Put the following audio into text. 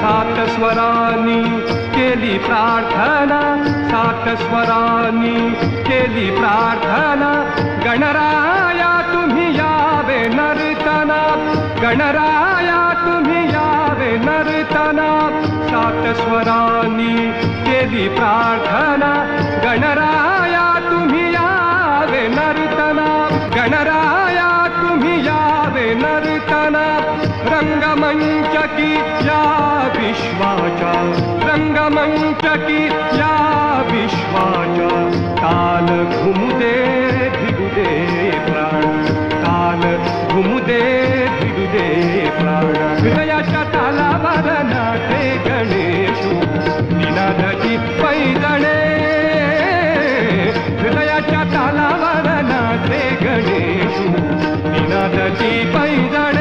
सात स्वरानी केली प्रार्थना सात स्वरानी केली प्रार्थना. गणराया तुम्ही यावे नर्तना. गणराया तुम्ही यावे नर्तना. सात स्वरानी केली प्रार्थना. गणराया तुम्ही यावे नर्तना. गणरा रंगमंच की या विश्वाचा। रंगमंच की या विश्वाचा। काल घुमदे भिगुदे प्राण काल घुमदे भिगुदे प्राण हृदयाच्या तालावर नाटे गणेशू। निनादाची पैदणे। हृदयाच्या तालावर नाटे गणेशू। निनादाची पैदणे।